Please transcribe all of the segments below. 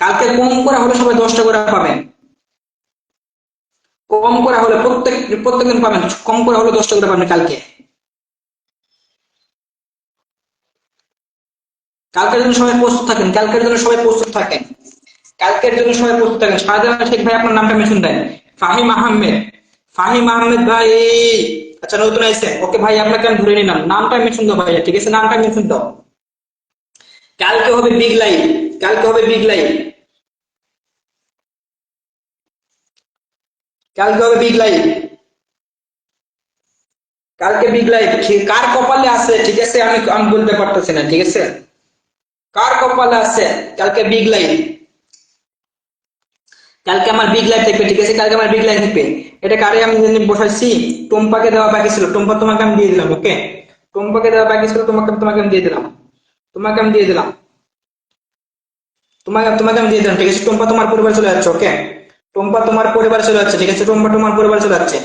কালকে কম করা হলে সবাই দশটা করে পাবেন। কম করা হলে প্রত্যেক, প্রত্যেকদিন পাবেন। কম করা হলে দশটা করে পাবেন কালকে। কালকের জন্য সবাই প্রস্তুত থাকেন। কালকের জন্য সবাই প্রস্তুত থাকেন। কালকের জন্য সবাই প্রস্তুত থাকেন। শাহজাহান শেখ ভাই আপনার নামটা মেনশন দেন। ফাহিম আহমেদ। ফাহিম আহমেদ ভাই। আচ্ছা নতুন আইসে ওকে ভাই, আপনাকে আমি ধরে নিলাম। নামটা মেনশন দাও ভাইয়া, ঠিক আছে? নামটা মেনশন দাও। কালকে হবে বিগ লাইভ কালকে হবে বিগ লাইভ কালকে হবে বিগ লাইভ কালকে বিগ লাইভ কার কপালে আছে? ঠিক আছে, আমি আমি বলতে পারতেছি না, ঠিক আছে? কার কপালে আছে? কালকে বিগ লাইভ কালকে আমার বিগ লাইভ থাকবে, ঠিক আছে? কালকে আমার বিগ লাইভ থাকবে। এটা কারে আমি বসাইছি? টুম্পাকে দেওয়া বাকি ছিল। টুম্পা তোমাকে আমি দিয়ে দিলাম ওকে টুম্পাকে দেওয়া বাকি ছিল, তোমাকে তোমাকে আমি দিয়ে দিলাম। তোমাকে আমি দিয়ে দিলাম। তোমাকে তোমাকে আমি দিয়ে দিলাম, ঠিক আছে? টুম্পা তোমার পরিবার চলে যাচ্ছে ওকে টুম্পা তোমার পরিবার চলে যাচ্ছে, ঠিক আছে? টুম্পা তোমার পরিবার চলে যাচ্ছে।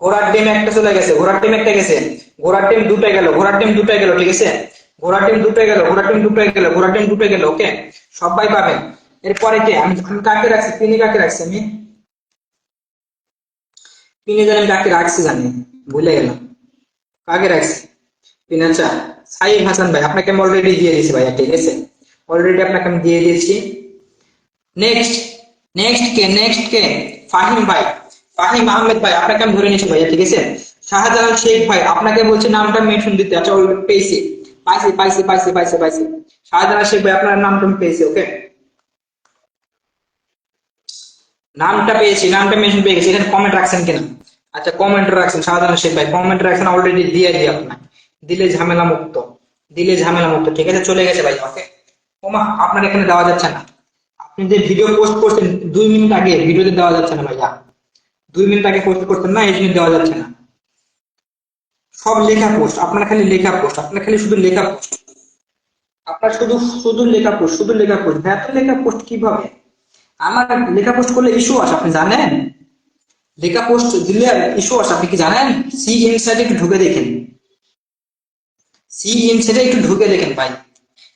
ঘোড়ার টিম একটা চলে গেছে, ঘোড়ার টিম একটা গেছে। ঘোড়ার টিম দুটো গেল, ঘোড়ার টিম দুটো গেল, ঠিক আছে? ঘোড়ার ডিম দুটো গেল, ঘোড়ার টিম দুটো গেল, ঘোড়ার টিম দুটো গেল ওকে সবাই পাবেন এরপরে কে? আমি কাকে রাখছি? তিনি কাকে রাখছি আমি? পিনে জানি কাকে রাখছি জানি। ভুলে গেলাম। কাকে রাখছি? পিন আচ্ছা সাইফ হাসান ভাই, আপনাকে আমি অলরেডি দিয়ে দিয়েছি ভাইয়া, ঠিক আছে? অলরেডি আপনাকে আমি দিয়ে দিয়েছি। নেক্সট নেক্সট কে নেক্সট কে? ফাহিম ভাই। ফাহিম আহমেদ ভাই, আপনাকে আমি ধরে নিয়েছি ভাইয়া, ঠিক আছে? শাহজালাল শেখ ভাই, আপনাকে বলছি নামটা মেনশন দিতে আচ্ছা ওই পেয়েছি। পাইছি পাইছি পাইছি পাইছি পাইছি। শাহজালাল শেখ ভাই, আপনার নামটা আমি পেয়েছি, ওকে? নামটা পেয়েছি, নামটা মেনশন পেয়ে গেছি। এখানে কমেন্ট রাখছেন কিনা? আচ্ছা কমেন্ট রাখছেন সাধারণ শেখ ভাই কমেন্ট রাখছেন অলরেডি দিয়ে দিই আপনার দিলে ঝামেলা মুক্ত দিলে ঝামেলা মুক্ত ঠিক আছে? চলে গেছে ভাই ওকে? ওমা, আপনার এখানে দেওয়া যাচ্ছে না। আপনি যে ভিডিও পোস্ট করছেন, দুই মিনিট আগে ভিডিওতে দেওয়া যাচ্ছে না ভাইয়া। দুই মিনিট আগে পোস্ট করছেন না, এই জন্য দেওয়া যাচ্ছে না। সব লেখা পোস্ট আপনার খালি লেখা পোস্ট আপনার খালি শুধু লেখা পোস্ট আপনার শুধু শুধু লেখা পোস্ট শুধু লেখা পোস্ট এত লেখা পোস্ট কীভাবে? আমার লেখা পোস্ট করলে ইস্যু আসে, আপনি জানেন? লেখা পোস্ট দিলে ইস্যু আসে, আপনি কি জানেন? সি ইনসাইডে একটু ঢুকে দেখেন। সি ইনসাইডে একটু ঢুকে দেখেন ভাই।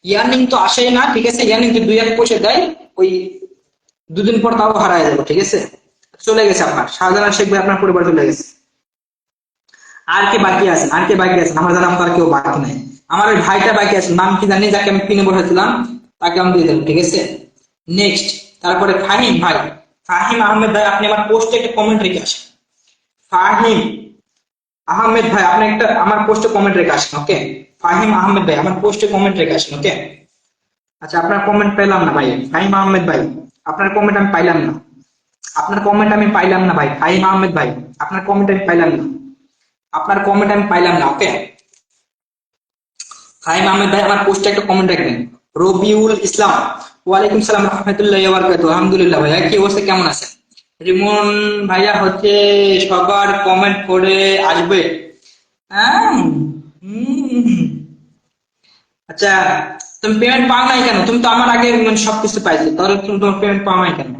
ইয়ার্নিং তো আসেই না, ঠিক আছে? ইয়ার্নিং তো দুই এক পয়সা দেয়। ওই দুদিন পর তাও হারায় যাব, ঠিক আছে? চলে গেছে আপনার শাহজাহান শেখ ভাই আপনার পরিবার চলে গেছে। আর কে বাকি আছেন আর কে বাকি আছেন আমার জানা আমার কেউ বাকি নাই। আমার ভাইটা বাকি আছে। নাম কি জানি? যাকে আমি পিনে বসেছিলাম, তাকে আমি দিয়ে দিলাম, ঠিক আছে? নেক্সট তারপরে ফাহিম ভাই। ফাহিম আহমেদ ভাই, আপনি আমার পোস্টে একটা কমেন্ট রেখে আসেন। ফাহিম আহমেদ ভাই, আপনি একটা আমার পোস্টে কমেন্ট রেখে আসেন ওকে ফাহিম আহমেদ ভাই, আমার পোস্টে কমেন্ট রেখে আসেন ওকে আচ্ছা আপনার কমেন্ট পেলাম না ভাই। ফাহিম আহমেদ ভাই, আপনার কমেন্ট আমি পাইলাম না। আপনার কমেন্ট আমি পাইলাম না ভাই, ফাহিম আহমেদ ভাই, আপনার কমেন্ট আমি পাইলাম না। আপনার কমেন্ট আমি পাইলাম না ওকে ফাহিম আহমেদ ভাই, আমার পোস্টে একটা কমেন্ট রাখবেন। রবিউল ইসলাম, ওয়ালাইকুম সালাম রহমতুল্লাহ আলহামদুলিল্লাহ ভাইয়া, কি অবস্থা, কেমন আছেন? রিমন ভাইয়া হচ্ছে সবার কমেন্ট করে আসবে। হ্যাঁ। আচ্ছা তুমি পেমেন্ট পাও নাই কেন? তুমি তো আমার আগে মানে সবকিছু পাইছো। তাহলে তুমি তোমার পেমেন্ট পাও নাই কেন?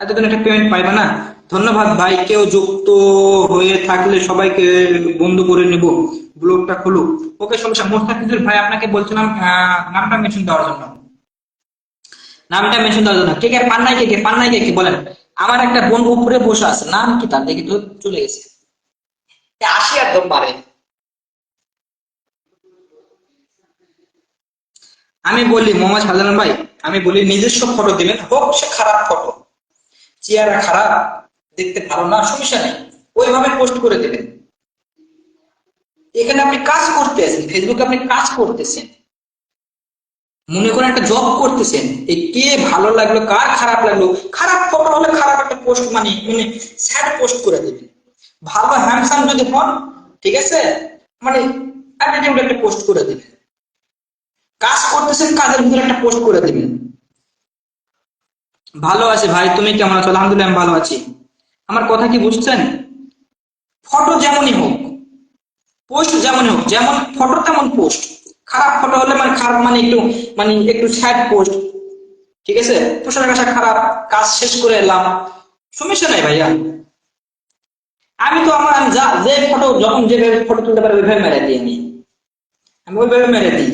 এতদিন একটা পেমেন্ট পাইবে না? ধন্যবাদ ভাই, কেউ যুক্ত হয়ে থাকলে সবাইকে বন্ধ করে নিব। ব্লগটা খুলুক। ওকে, সমস্যা মোস্তাফিজুর ভাই আপনাকে বলছিলাম নামটা মেনশন দেওয়ার জন্য। নামটা মেনশন দেওয়ার জন্য। কে কে পান্নাই কে কে পান্নাই কে কে, বলেন। আমার একটা বোন উপরে বসে আছে। নাম কি তার? দেখি তো চলে গেছে। আসি একদম পারে আমি বলি মোহাম্মদ শাহজাহান ভাই, আমি বলি, নিজস্ব ফটো দিবেন হোক, সে খারাপ ফটো চেহারা খারাপ, দেখতে ভালো না, সমস্যা নেই। ওইভাবে পোস্ট করে দেবেন এখানে আপনি কাজ করতে আছেন ফেসবুকে আপনি কাজ করতেছেন। মনে করেন একটা জব করতেছেন, এই কে ভালো লাগল, কার খারাপ লাগল, খারাপ ফটো হলে খারাপ একটা পোস্ট মানে মানে স্যাড পোস্ট করে দেবেন ভালো হ্যান্ডসাম যদি হন, ঠিক আছে মানে অ্যাটিটিউড একটা পোস্ট করে দেবেন কাজ করতেছেন কাজের ভিতরে একটা পোস্ট করে দেবেন ভালো আছি ভাই, তুমি কেমন আছো? আলহামদুলিল্লাহ, আমি ভালো আছি। আমার কথা কি বুঝছেন? ফটো যেমনই হোক পোস্ট যেমনই হোক, যেমন ফটো তেমন পোস্ট খারাপ ফটো হলে মানে খারাপ মানে একটু মানে একটু স্যাড পোস্ট ঠিক আছে? পোশাক আশাক খারাপ, কাজ শেষ করে এলাম। সমস্যা নাই ভাইয়া। আমি তো আমার যা, যে ফটো যখন যেভাবে ফটো তুলতে পারি ওইভাবে মেরে দিই আমি। আমি ওইভাবে মেরে দিই।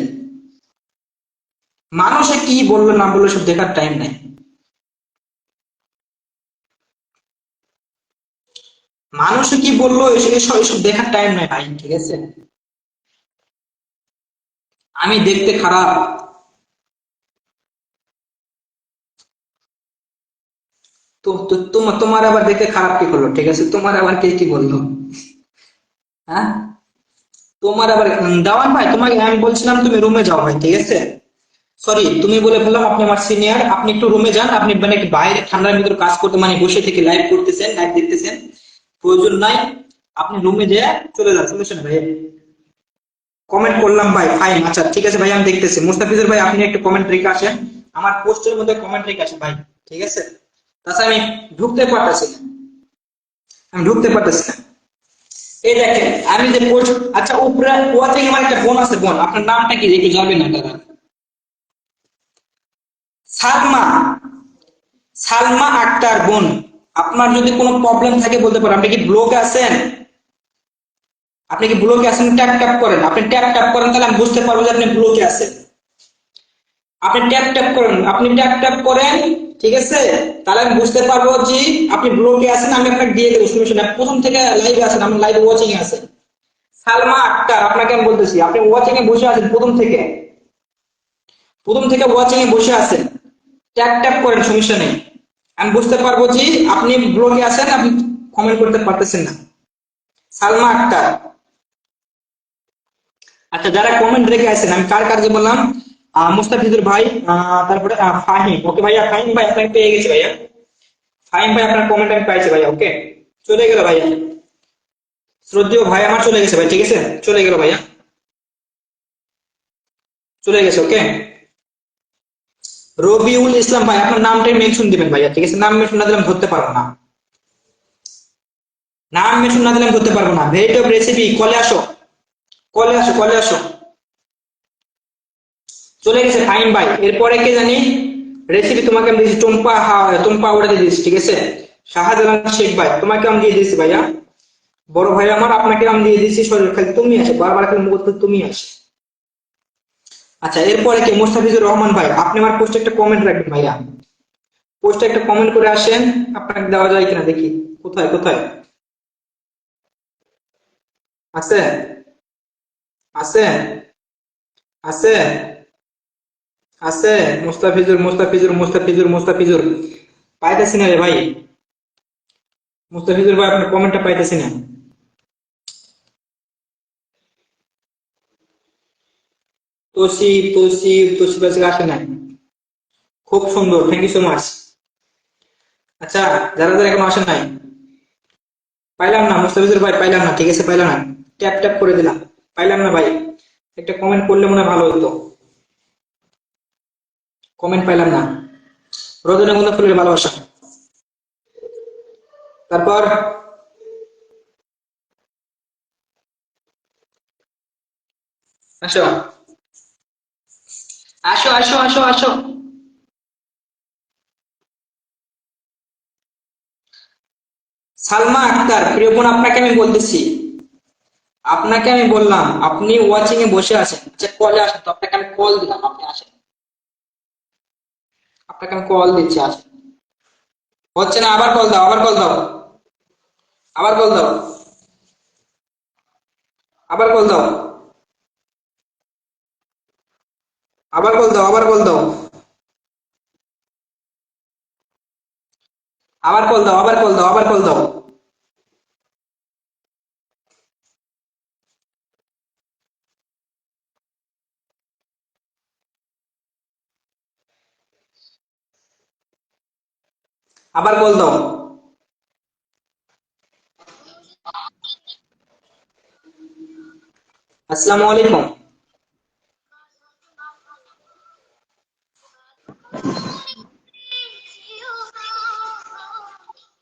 মানুষে কি বলল না বলল সব দেখার টাইম নাই। মানুষে কি বলল এসব এসব দেখার টাইম নাই ভাই, ঠিক আছে? আমি দেখতে খারাপ। তো তোমার তোমার আবার দেখতে খারাপ কি করল, ঠিক আছে? তোমার আবার কে কি বলল? হ্যাঁ? তোমার আবার দেওয়ান ভাই, তোমাকে আমি বলছিলাম তুমি রুমে যাও ভাই, ঠিক আছে? সরি তুমি বলে ফেললাম আপনি আমার সিনিয়র আপনি একটু রুমে যান, আপনি মানে বাইরে ঠান্ডার ভিতরে কাজ করতে মানে বসে থেকে লাইভ করতেছেন লাইভ দেখতেছেন। প্রয়োজন নাই, আপনি রুমে যেয়ে চলে যান সমস্যা ভাই কমেন্ট করলাম ভাই ফাইন আচ্ছা ঠিক আছে ভাই, আমি দেখতেছি। মুস্তাফিজুর ভাই, আপনি একটু কমেন্ট রেখে আসেন। আমার পোস্টের মধ্যে কমেন্ট রেখে আসেন ভাই, ঠিক আছে? তাছাড়া আমি ঢুকতে পারতেছি আমি ঢুকতে পারতেছি না। এই দেখেন, আমি যে পোস্ট আচ্ছা উপরে ওয়াচিং আমার একটা বোন আছে, বোন। আপনার নামটা কি? একটু যাবে না, দাদা। সালমা সালমা আক্তার বোন। আপনার যদি কোনো প্রবলেম থাকে বলতে পারেন, আপনি কি ব্লকে আছেন? আপনি কি ব্লকে আছেন? ট্যাপ ট্যাপ করেন। আপনি ট্যাপ ট্যাপ করেন, তাহলে আমি বুঝতে পারব যে আপনি ব্লকে আছেন। আপনি ট্যাপ ট্যাপ করেন। আপনি ট্যাপ ট্যাপ করেন, ঠিক আছে? তাহলে আমি বুঝতে পারব যে আপনি ব্লগে আছেন, আমি আপনাকে দিয়ে দেবো। শুনে প্রথম থেকে লাইভে আছেন, আমি লাইভ ওয়াচিং এ আছেন সালমা আক্তার, আপনাকে আমি বলতেছি, আপনি ওয়াচিং এ বসে আছেন প্রথম থেকে। প্রথম থেকে ওয়াচিং এ বসে আছেন। ট্যাপ ট্যাপ করেন, সমস্যা নেই। আমি বুঝতে পারব যে আপনি ব্লগে আছেন, আপনি কমেন্ট করতে পারতেছেন না। সালমা আক্তার। আচ্ছা যারা কমেন্ট রেখে আছেন, আমি কার কার যে বললাম? মুস্তাফিজুর ভাই তারপরে ফাহিম। ওকে ভাইয়া, ফাহিম ভাই আপনাকে পেয়ে গেছি, ভাইয়া। ফাহিম ভাই, আপনার কমেন্ট আমি পাইছি, ভাইয়া ওকে চলে গেল, ভাইয়া। শ্রদ্ধেয় ভাই আমার চলে গেছে, ভাই, ঠিক আছে? চলে গেল, ভাইয়া। চলে গেছে ওকে রবিউল ইসলাম ভাই, আপনার নামটাই মেনশন দিবেন ভাইয়া, ঠিক আছে? নাম মেনশন না দিলে আমি ধরতে পারব না। নাম মেনশন না দিলে আমি ধরতে পারব না। ভেরিট অফ রেসিপি কলে আসো। কলে আসো কলে আসো। চলে গেছে ফাইন ভাই। এরপরে কে জানি? রেসিপি তোমাকে আমি দিয়েছি, টম্পা টম্পা ওটা দিয়ে ঠিক আছে? শাহজালাল শেখ ভাই, তোমাকে আমি দিয়ে দিয়েছি ভাইয়া। বড় ভাই আমার, আপনাকে আমি দিয়ে দিয়েছি, শরীর খালি তুমি আসে। বারবার খালি মুখ তুমি আসে। আচ্ছা এরপরে কে মোস্তাফিজুর রহমান ভাই, আপনি আমার পোস্টে একটা কমেন্ট রাখবেন ভাইয়া। পোস্টে একটা কমেন্ট করে আসেন, আপনাকে দেওয়া যায় কিনা দেখি। কোথায় কোথায়? আছে? আছে? আছে? আছে? মুস্তাফিজুর মুস্তাফিজুর মুস্তাফিজুর মুস্তাফিজুর। পাইতেছি না রে ভাই। মুস্তাফিজুর ভাই, আপনার কমেন্টটা পাইতেছি না। তোসিফ তোসিফ তোসিফ আজকে আসে নাই। খুব সুন্দর থ্যাংক ইউ সো মাচ আচ্ছা যারা যারা এখনও আসে নাই, পাইলাম না, মুস্তাফিজুর ভাই, পাইলাম না, ঠিক আছে, পাইলাম না। ট্যাপ ট্যাপ করে দিলাম, পাইলাম না ভাই। একটা কমেন্ট করলে মনে ভালো হতো। কমেন্ট পাইলাম না। রজনীগন্ধা ফুলের ভালোবাসা। তারপর, আসো। আসো আসো আসো আসো। সালমা আক্তার, প্রিয় বোন, আপনাকে আমি বলতেছি। আপনাকে আমি বললাম, আপনি ওয়াচিং এ বসে আছেন। আচ্ছা কলে আসেন তো, আপনাকে আমি কল দিলাম, আপনি আসেন। আপনাকে আমি কল দিচ্ছি, আসেন। হচ্ছে না, আবার কল দাও, আবার কল দাও। আবার কল দাও। আবার কল দাও। আবার কল দাও, আবার কল দাও। আবার কল দাও, আবার কল দাও, আবার কল দাও। আবার কল দাও। আসসালামু আলাইকুম।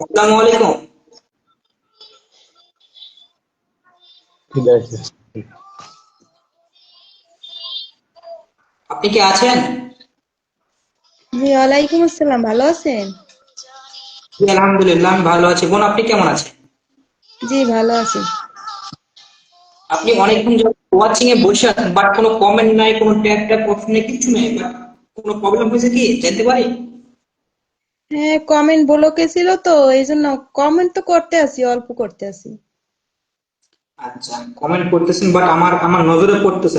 আসসালামু আলাইকুম। আপনি কি আছেন? জি ওয়ালাইকুম আসসালাম ভালো আছেন? জি, আলহামদুলিল্লাহ আমি ভালো আছি। বোন আপনি কেমন আছেন? জি ভালো আছি। আপনি অনেকক্ষণ ওয়াচিং এ বসে আছেন বাট কোনো কমেন্ট নাই কোনো ট্যাগ ট্যাগ অপশন নেই কিছু নেই বাট কোনো প্রবলেম হয়েছে কি? জানতে পারি? হ্যাঁ কমেন্ট ব্লকে ছিল তো এই জন্য কমেন্ট তো করতে আসি, অল্প করতে আসি। আচ্ছা কমেন্ট করতেছেন বাট আমার আমার নজরে পড়তেছে